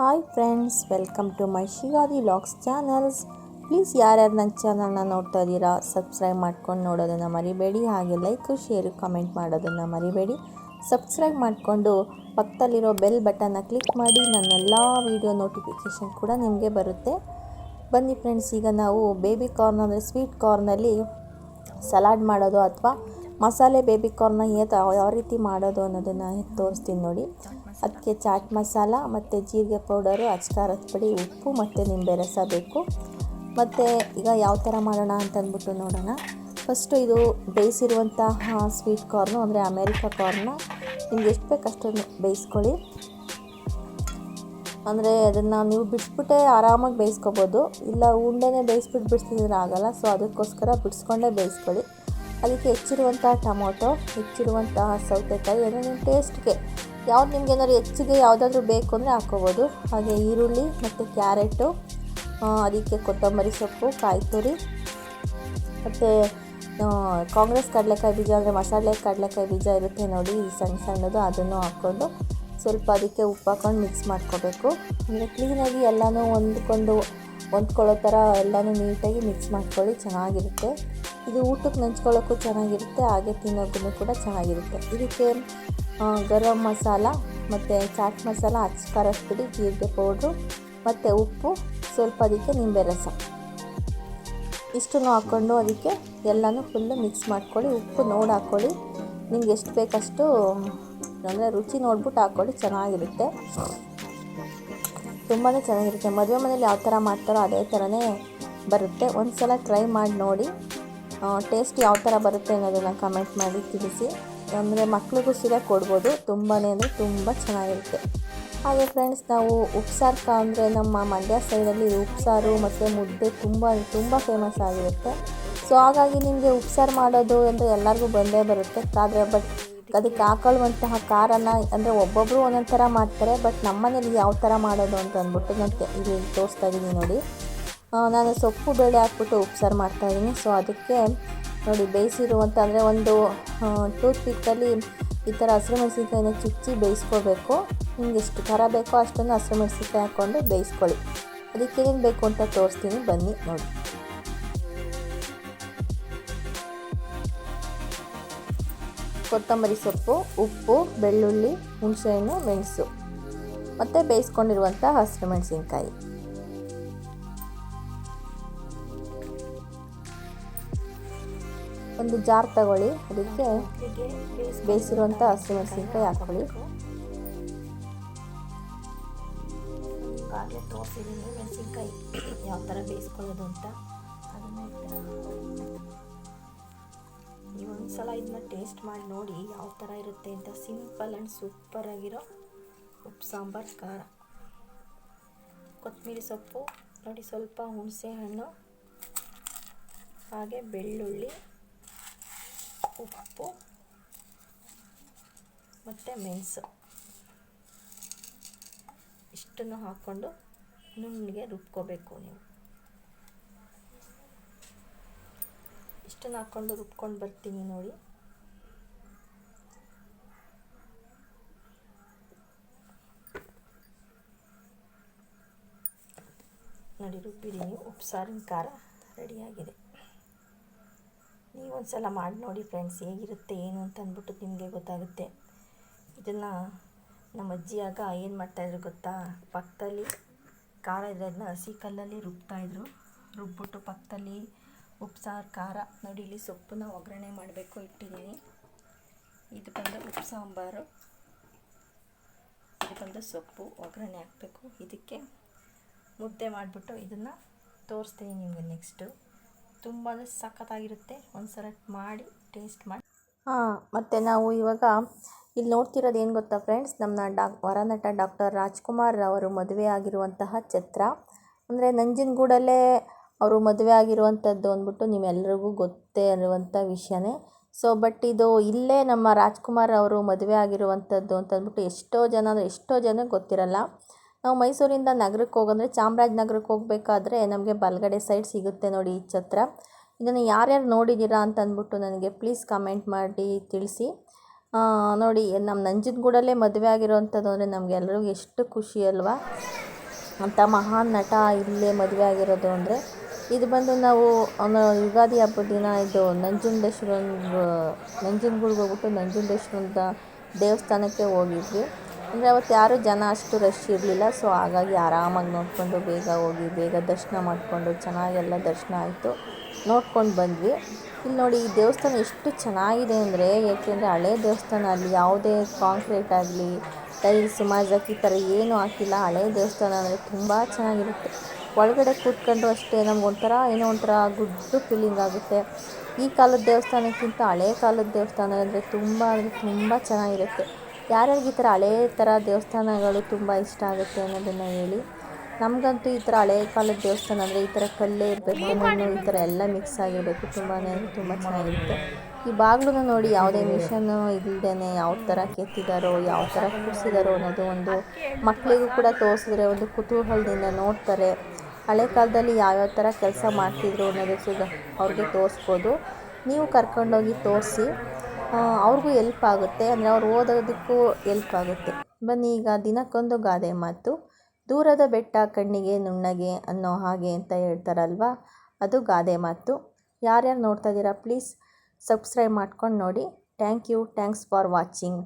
Hi friends, welcome to my Shivadi logs channels. Please ಯಾರ್ಯಾರು ನನ್ನ ಚಾನಲ್ನ ನೋಡ್ತಾ ಇದ್ದೀರಾ, ಸಬ್ಸ್ಕ್ರೈಬ್ ಮಾಡ್ಕೊಂಡು ನೋಡೋದನ್ನು ಮರಿಬೇಡಿ. ಹಾಗೆ ಲೈಕು, ಶೇರು, ಕಮೆಂಟ್ ಮಾಡೋದನ್ನು ಮರಿಬೇಡಿ. ಸಬ್ಸ್ಕ್ರೈಬ್ ಮಾಡಿಕೊಂಡು ಪಕ್ಕದಲ್ಲಿರೋ ಬೆಲ್ ಬಟನ್ನ ಕ್ಲಿಕ್ ಮಾಡಿ, ನನ್ನೆಲ್ಲ ವೀಡಿಯೋ ನೋಟಿಫಿಕೇಷನ್ ಕೂಡ ನಿಮಗೆ ಬರುತ್ತೆ. ಬನ್ನಿ ಫ್ರೆಂಡ್ಸ್, ಈಗ ನಾವು ಬೇಬಿ ಕಾರ್ನ್ ಅಂದರೆ ಸ್ವೀಟ್ ಕಾರ್ನಲ್ಲಿ ಸಲಾಡ್ ಮಾಡೋದು ಅಥವಾ ಮಸಾಲೆ ಬೇಬಿ ಕಾರ್ನ ಯಾವ ರೀತಿ ಮಾಡೋದು ಅನ್ನೋದನ್ನು ತೋರಿಸ್ತೀನಿ ನೋಡಿ. ಅದಕ್ಕೆ ಚಾಟ್ ಮಸಾಲ ಮತ್ತು ಜೀರಿಗೆ ಪೌಡರು ಅಚ್ಕಾರದ ಪುಡಿ, ಉಪ್ಪು ಮತ್ತು ನಿಂಬೆ ರಸ ಬೇಕು. ಮತ್ತು ಈಗ ಯಾವ ಥರ ಮಾಡೋಣ ಅಂತ ಅಂದ್ಬಿಟ್ಟು ನೋಡೋಣ. ಫಸ್ಟು ಇದು ಬೇಯಿಸಿರುವಂತಹ ಸ್ವೀಟ್ ಕಾರ್ನು ಅಂದರೆ ಅಮೇರಿಕಾ ಕಾರ್ನ ನಿಮ್ಗೆ ಎಷ್ಟು ಬೇಕು ಅಷ್ಟನ್ನು ಬೇಯಿಸ್ಕೊಳ್ಳಿ. ಅಂದರೆ ಅದನ್ನು ನೀವು ಬಿಡಿಸ್ಬಿಟ್ಟೆ ಆರಾಮಾಗಿ ಬೇಯಿಸ್ಕೊಬೋದು. ಇಲ್ಲ ಉಂಡೆನೇ ಬೇಯಿಸ್ಬಿಟ್ಟು ಬಿಡಿಸಿದ್ರೆ ಆಗೋಲ್ಲ, ಸೊ ಅದಕ್ಕೋಸ್ಕರ ಬಿಡಿಸ್ಕೊಂಡೇ ಬೇಯಿಸ್ಕೊಳ್ಳಿ. ಅದಕ್ಕೆ ಹೆಚ್ಚಿರುವಂಥ ಟೊಮೊಟೊ, ಹೆಚ್ಚಿರುವಂತಹ ಸೌತೆಕಾಯಿ ನಿಮ್ಮ ಟೇಸ್ಟ್ಗೆ ಯಾವ್ದು ನಿಮ್ಗೆ ಏನಾದ್ರು ಹೆಚ್ಚಿಗೆ ಯಾವುದಾದ್ರೂ ಬೇಕು ಅಂದರೆ ಹಾಕೋಬೋದು ಹಾಗೆ ಈರುಳ್ಳಿ ಮತ್ತು ಕ್ಯಾರೆಟು ಅದಕ್ಕೆ ಕೊತ್ತಂಬರಿ ಸೊಪ್ಪು ಕಾಯಿ ತುರಿ ಮತ್ತು ಕಾಂಗ್ರೆಸ್ ಕಡಲೆಕಾಯಿ ಬೀಜ ಅಂದರೆ ಮಸಾಲೆ ಕಡಲೆಕಾಯಿ ಬೀಜ ಇರುತ್ತೆ ನೋಡಿ ಸಣ್ಣ ಸಣ್ಣದು ಅದನ್ನು ಹಾಕ್ಕೊಂಡು ಸ್ವಲ್ಪ ಅದಕ್ಕೆ ಉಪ್ಪು ಹಾಕ್ಕೊಂಡು ಮಿಕ್ಸ್ ಮಾಡ್ಕೋಬೇಕು. ಅಂದರೆ ಕ್ಲೀನಾಗಿ ಎಲ್ಲನೂ ಹೊಂದ್ಕೊಂಡು ಹೊಂದ್ಕೊಳ್ಳೋ ಥರ ಎಲ್ಲನೂ ನೀಟಾಗಿ ಮಿಕ್ಸ್ ಮಾಡ್ಕೊಳ್ಳಿ, ಚೆನ್ನಾಗಿರುತ್ತೆ. ಇದು ಊಟಕ್ಕೆ ನೆಂಚ್ಕೊಳ್ಳೋಕ್ಕೂ ಚೆನ್ನಾಗಿರುತ್ತೆ, ಹಾಗೆ ತಿನ್ನೋಕ್ಕೂ ಕೂಡ ಚೆನ್ನಾಗಿರುತ್ತೆ. ಇದಕ್ಕೆ ಗರಂ ಮಸಾಲ ಮತ್ತು ಚಾಟ್ ಮಸಾಲ ಅಚ್ಚ ಖಾರದ ಜೀರಿಗೆ ಪೌಡ್ರು ಮತ್ತು ಉಪ್ಪು, ಸ್ವಲ್ಪ ಅದಕ್ಕೆ ನಿಂಬೆ ರಸ. ಇಷ್ಟನ್ನು ಹಾಕ್ಕೊಂಡು ಅದಕ್ಕೆ ಎಲ್ಲನೂ ಫುಲ್ಲು ಮಿಕ್ಸ್ ಮಾಡ್ಕೊಳ್ಳಿ, ಉಪ್ಪು ನೋಡಿ ಹಾಕ್ಕೊಳ್ಳಿ. ನಿಮ್ಗೆ ಎಷ್ಟು ಬೇಕಷ್ಟು, ಅಂದರೆ ರುಚಿ ನೋಡ್ಬಿಟ್ಟು ಹಾಕ್ಕೊಳ್ಳಿ, ಚೆನ್ನಾಗಿರುತ್ತೆ. ತುಂಬಾ ಚೆನ್ನಾಗಿರುತ್ತೆ. ಮದುವೆ ಮನೇಲಿ ಯಾವ ಥರ ಮಾಡ್ತಾರೋ ಅದೇ ಥರನೇ ಬರುತ್ತೆ. ಒಂದು ಸಲ ಟ್ರೈ ಮಾಡಿ ನೋಡಿ. ಟೇಸ್ಟ್ ಯಾವ ಥರ ಬರುತ್ತೆ ಅನ್ನೋದನ್ನು ಕಮೆಂಟ್ ಮಾಡಿ ತಿಳಿಸಿ. ಅಂದರೆ ಮಕ್ಳಿಗೂ ಸೀರೆ ಕೊಡ್ಬೋದು. ತುಂಬಾ ಅಂದರೆ ತುಂಬ ಚೆನ್ನಾಗಿರುತ್ತೆ. ಹಾಗೆ ಫ್ರೆಂಡ್ಸ್ ನಾವು ಉಪ್ಸಾರ್ಕ ಅಂದರೆ ನಮ್ಮ ಮಂಡ್ಯ ಸೈಡಲ್ಲಿ ಉಪ್ಸಾರು ಮತ್ತು ಮುದ್ದೆ ತುಂಬ ತುಂಬ ಫೇಮಸ್ ಆಗಿರುತ್ತೆ. ಸೊ ಹಾಗಾಗಿ ನಿಮಗೆ ಉಪ್ಸಾರು ಮಾಡೋದು ಅಂದರೆ ಎಲ್ಲರಿಗೂ ಬಂದೇ ಬರುತ್ತೆ. ಆದರೆ ಬಟ್ ಅದಕ್ಕೆ ಹಾಕೊಳ್ಳುವಂತಹ ಖಾರನ ಅಂದರೆ ಒಬ್ಬೊಬ್ಬರು ಒಂದೊಂದು ಥರ ಮಾಡ್ತಾರೆ. ಬಟ್ ನಮ್ಮನೇಲಿ ಯಾವ ಥರ ಮಾಡೋದು ಅಂತ ಅಂದ್ಬಿಟ್ಟು ನಾನು ಇಲ್ಲಿ ತೋರಿಸ್ತಾ ಇದ್ದೀನಿ ನೋಡಿ. ನಾನು ಸೊಪ್ಪು ಬೇಳೆ ಹಾಕ್ಬಿಟ್ಟು ಉಪ್ಸಾರು ಮಾಡ್ತಾಯಿದ್ದೀನಿ ಸೊ ಅದಕ್ಕೆ ನೋಡಿ ಬೇಯಿಸಿರುವಂಥ ಅಂದರೆ ಒಂದು ಟೂತ್ ಪಿಕ್ಕಲ್ಲಿ ಈ ಥರ ಹಸಿರು ಮೆಣಸಿನ್ಕಾಯಿನ ಚುಚ್ಚಿ ಬೇಯಿಸ್ಕೋಬೇಕು. ನಿಮ್ಗೆ ಎಷ್ಟು ಥರ ಬೇಕೋ ಅಷ್ಟನ್ನು ಹಸಿರು ಮೆಣಸಿನ್ಕಾಯಿ ಹಾಕ್ಕೊಂಡು ಬೇಯಿಸ್ಕೊಳ್ಳಿ. ಅದಕ್ಕೆ ಏನೇನು ಬೇಕು ಅಂತ ತೋರಿಸ್ತೀನಿ. ಬನ್ನಿ, ನೋಡಿ. ಕೊತ್ತಂಬರಿ ಸೊಪ್ಪು, ಉಪ್ಪು, ಬೆಳ್ಳುಳ್ಳಿ ಹುಣಸೆಹಣ್ಣು ಮೆಣಸು. ಮತ್ತು ಬೇಯಿಸ್ಕೊಂಡಿರುವಂಥ ಹಸಿರು ಮೆಣಸಿನ್ಕಾಯಿ ಒಂದು ಜಾರ್ ತಗೊಳ್ಳಿ. ಅದಕ್ಕೆ ಬೇಯಿಸಿರುವಂಥ ಹಸಿ ಮೆಣಸಿನ್ಕಾಯಿ ಹಾಕೊಳ್ಳಿ ಈಗಾಗಲೇ ತೋರಿಸಿದ್ದೀನಿ ಮೆಣಸಿನ್ಕಾಯಿ ಯಾವ ಥರ ಬೇಯಿಸ್ಕೊಳ್ಳೋದು ಅಂತ. ಅದನ್ನು ನೀವು ಒಂದು ಸಲ ಇದನ್ನ ಟೇಸ್ಟ್ ಮಾಡಿ ನೋಡಿ ಯಾವ ಥರ ಇರುತ್ತೆ ಅಂತ. ಸಿಂಪಲ್ ಆ್ಯಂಡ್ ಸೂಪರ್ ಆಗಿರೋ ಉಪ್ಪು, ಸಾಂಬಾರು, ಖಾರ. ಕೊತ್ತಂಬರಿ ಸೊಪ್ಪು, ನೋಡಿ ಸ್ವಲ್ಪ ಹುಣಸೆ ಹಣ್ಣು, ಹಾಗೆ ಬೆಳ್ಳುಳ್ಳಿ. ಉಪ್ಪು ಮತ್ತು ಮೆಣಸು. ಇಷ್ಟನ್ನು ಹಾಕ್ಕೊಂಡು ನುಣ್ಣಗೆ ರುಬ್ಕೋಬೇಕು ನೀವು. ಇಷ್ಟನ್ನು ಹಾಕ್ಕೊಂಡು ರುಬ್ಕೊಂಡು ಬರ್ತೀನಿ ನೋಡಿ. ನೋಡಿ ರುಬ್ಬಿದ್ದೀನಿ ಉಪ್ಸಾರಿನ ಖಾರ ರೆಡಿಯಾಗಿದೆ. ನೀವು ಒಂದು ಸಲ ಮಾಡಿ ನೋಡಿ ಫ್ರೆಂಡ್ಸ್ ಹೇಗಿರುತ್ತೆ, ಏನು ಅಂತ ಅಂದ್ಬಿಟ್ಟು ನಿಮಗೆ ಗೊತ್ತಾಗುತ್ತೆ. ಇದನ್ನು ನಮ್ಮ ಅಜ್ಜಿಯಾಗ ಏನು ಮಾಡ್ತಾಯಿದ್ರು ಗೊತ್ತಾ? ಪಕ್ಕದಲ್ಲಿ ಖಾರ ಇರೋದನ್ನ ಹಸಿ ಕಲ್ಲಲ್ಲಿ ರುಬ್ತಾಯಿದ್ರು ರುಬ್ಬಿಟ್ಟು ಪಕ್ಕದಲ್ಲಿ ಉಪ್ಸಾರು, ಖಾರ, ನೋಡಿ ಇಲ್ಲಿ ಸೊಪ್ಪನ್ನ ಒಗ್ಗರಣೆ ಮಾಡಬೇಕು ಇಟ್ಟಿದ್ದೀನಿ. ಇದು ಬಂದು ಉಪ್ಪು ಸಾಂಬಾರು. ಇದು ಬಂದು ಸೊಪ್ಪು ಒಗ್ಗರಣೆ ಹಾಕಬೇಕು. ಇದಕ್ಕೆ ಮುದ್ದೆ ಮಾಡಿಬಿಟ್ಟು ಇದನ್ನು ತೋರಿಸ್ತೀನಿ ನಿಮಗೆ ನೆಕ್ಸ್ಟು ತುಂಬಾ ಸಖತ್ತಾಗಿರುತ್ತೆ. ಒಂದು ಸಲ ಮಾಡಿ ಟೇಸ್ಟ್ ಮಾಡಿ. ಹಾಂ, ಮತ್ತು ನಾವು ಇವಾಗ ಇಲ್ಲಿ ನೋಡ್ತಿರೋದು ಏನು ಗೊತ್ತಾ ಫ್ರೆಂಡ್ಸ್ ನಮ್ಮ ಡಾಕ್, ವರನಟ ಡಾಕ್ಟರ್ ರಾಜ್ಕುಮಾರ್ ಅವರು ಮದುವೆ ಆಗಿರುವಂತಹ ಛತ್ರ. ಅಂದರೆ ನಂಜನಗೂಡಲ್ಲೇ ಅವರು ಮದುವೆ ಆಗಿರುವಂಥದ್ದು ಅಂದ್ಬಿಟ್ಟು ನಿಮ್ಮೆಲ್ಲರಿಗೂ ಗೊತ್ತೇ ಇರುವಂಥ ವಿಷಯನೇ. ಸೊ ಬಟ್ ಇದು ಇಲ್ಲೇ ನಮ್ಮ ರಾಜ್ಕುಮಾರ್ ಅವರು ಮದುವೆ ಆಗಿರುವಂಥದ್ದು ಅಂತಂದ್ಬಿಟ್ಟು ಎಷ್ಟೋ ಜನ ಅಂದರೆ ಎಷ್ಟೋ ಜನಕ್ಕೆ ಗೊತ್ತಿರಲ್ಲ. ನಾವು ಮೈಸೂರಿಂದ ನಗರಕ್ಕೆ ಹೋಗಂದರೆ ಚಾಮರಾಜನಗರಕ್ಕೆ ಹೋಗಬೇಕಾದ್ರೆ ನಮಗೆ ಬಲಗಡೆ ಸೈಡ್ ಸಿಗುತ್ತೆ ನೋಡಿ ಈ ಛತ್ರ. ಇದನ್ನು ಯಾರ್ಯಾರು ನೋಡಿದ್ದೀರಾ ಅಂತ ಅಂದ್ಬಿಟ್ಟು ನನಗೆ ಪ್ಲೀಸ್ ಕಮೆಂಟ್ ಮಾಡಿ, ತಿಳಿಸಿ. ನೋಡಿ, ನಮ್ಮ ನಂಜನಗೂಡಲ್ಲೇ ಮದುವೆ ಆಗಿರೋವಂಥದ್ದು ಅಂದರೆ ನಮಗೆಲ್ರಿಗೂ ಎಷ್ಟು ಖುಷಿ ಅಲ್ವಾ? ಅಂಥ ಮಹಾನ್ ನಟ ಇಲ್ಲೇ ಮದುವೆ ಆಗಿರೋದು ಅಂದರೆ ಇದು ಬಂದು ನಾವು ಯುಗಾದಿ ಹಬ್ಬದ ದಿನ ಇದು ನಂಜುಂಡೇಶ್ವರನ, ನಂಜನಗೂಡ್ಗೆ ಹೋಗ್ಬಿಟ್ಟು ನಂಜುಂಡೇಶ್ವರದ ದೇವಸ್ಥಾನಕ್ಕೆ ಹೋಗಿದ್ವಿ. ಅಂದರೆ ಅವತ್ತು ಯಾರೂ ಜನ ಅಷ್ಟು ರಶ್ ಇರಲಿಲ್ಲ. ಸೊ ಹಾಗಾಗಿ ಆರಾಮಾಗಿ ನೋಡಿಕೊಂಡು ಬೇಗ ಹೋಗಿ, ಬೇಗ ದರ್ಶನ ಮಾಡಿಕೊಂಡು ಚೆನ್ನಾಗೆಲ್ಲ ದರ್ಶನ ಆಯಿತು. ನೋಡ್ಕೊಂಡು ಬಂದ್ವಿ. ಇಲ್ಲಿ ನೋಡಿ, ಈ ದೇವಸ್ಥಾನ ಎಷ್ಟು ಚೆನ್ನಾಗಿದೆ ಅಂದರೆ ಏಕೆಂದರೆ ಹಳೆ ದೇವಸ್ಥಾನ ಅಲ್ಲಿ ಯಾವುದೇ ಕಾಂಕ್ರೀಟ್ ಆಗಲಿ ಟೈಲ್ಸ್ ಮಾಜಾಕ್ ಈ ಥರ ಏನೂ ಹಾಕಿಲ್ಲ. ಹಳೆ ದೇವಸ್ಥಾನ ಅಂದರೆ ತುಂಬ ಚೆನ್ನಾಗಿರುತ್ತೆ. ಒಳಗಡೆ ಕೂತ್ಕೊಂಡು ಅಷ್ಟೇ ನಮ್ಗೆ ಒಂಥರ ಏನೋ ಒಂಥರ ಗುಡ್ ಫೀಲಿಂಗ್ ಆಗುತ್ತೆ. ಈ ಕಾಲದ ದೇವಸ್ಥಾನಕ್ಕಿಂತ ಹಳೆ ಕಾಲದ ದೇವಸ್ಥಾನ ಅಂದರೆ ತುಂಬ ಅಂದರೆ ತುಂಬ ಚೆನ್ನಾಗಿರುತ್ತೆ. ಯಾರ್ಯಾರಿಗೆ ಈ ಥರ ಹಳೆ ಥರ ದೇವಸ್ಥಾನಗಳು ತುಂಬ ಇಷ್ಟ ಆಗುತ್ತೆ ಅನ್ನೋದನ್ನು ಹೇಳಿ. ನಮಗಂತೂ ಈ ಥರ ಹಳೆ ಕಾಲದ ದೇವಸ್ಥಾನ ಅಂದರೆ ಈ ಥರ ಕಲ್ಲೇ ಇರಬೇಕು ಮಣ್ಣು ಈ ಥರ ಎಲ್ಲ ಮಿಕ್ಸ್ ಆಗಿರಬೇಕು. ತುಂಬಾ ತುಂಬ ಚೆನ್ನಾಗಿರುತ್ತೆ. ಈ ಬಾಗಿಲನ್ನು ನೋಡಿ ಯಾವುದೇ ಮಿಷನ್ ಇಲ್ಲದೇ ಯಾವ ಥರ ಕೆತ್ತಿದಾರೋ, ಯಾವ ಥರ ಕೂರಿಸಿದಾರೋ ಅನ್ನೋದು ಒಂದು ಮಕ್ಕಳಿಗೂ ಕೂಡ ತೋರಿಸಿದ್ರೆ ಒಂದು ಕುತೂಹಲದಿಂದ ನೋಡ್ತಾರೆ. ಹಳೆ ಕಾಲದಲ್ಲಿ ಯಾವ್ಯಾವ ಥರ ಕೆಲಸ ಮಾಡ್ತಿದ್ರು ಅನ್ನೋದು ಸುಧ ಅವ್ರಿಗೆ ತೋರಿಸ್ಬೋದು. ನೀವು ಕರ್ಕೊಂಡೋಗಿ ತೋರಿಸಿ. ಅವ್ರಿಗೂ ಎಲ್ಪ್ ಆಗುತ್ತೆ. ಅಂದರೆ ಅವ್ರು ಓದೋದಕ್ಕೂ ಎಲ್ಪ್ ಆಗುತ್ತೆ. ಬನ್ನಿ ಈಗ ದಿನಕ್ಕೊಂದು ಗಾದೆ ಮಾತು. ದೂರದ ಬೆಟ್ಟ ಕಣ್ಣಿಗೆ ನುಣ್ಣಗೆ ಅನ್ನೋ ಹಾಗೆ ಅಂತ ಹೇಳ್ತಾರಲ್ವ? ಅದು ಗಾದೆ ಮಾತು. ಯಾರ್ಯಾರು ನೋಡ್ತಾ ಇದ್ದೀರಾ ಪ್ಲೀಸ್ ಸಬ್ಸ್ಕ್ರೈಬ್ ಮಾಡ್ಕೊಂಡು ನೋಡಿ. Thank you thanks for watching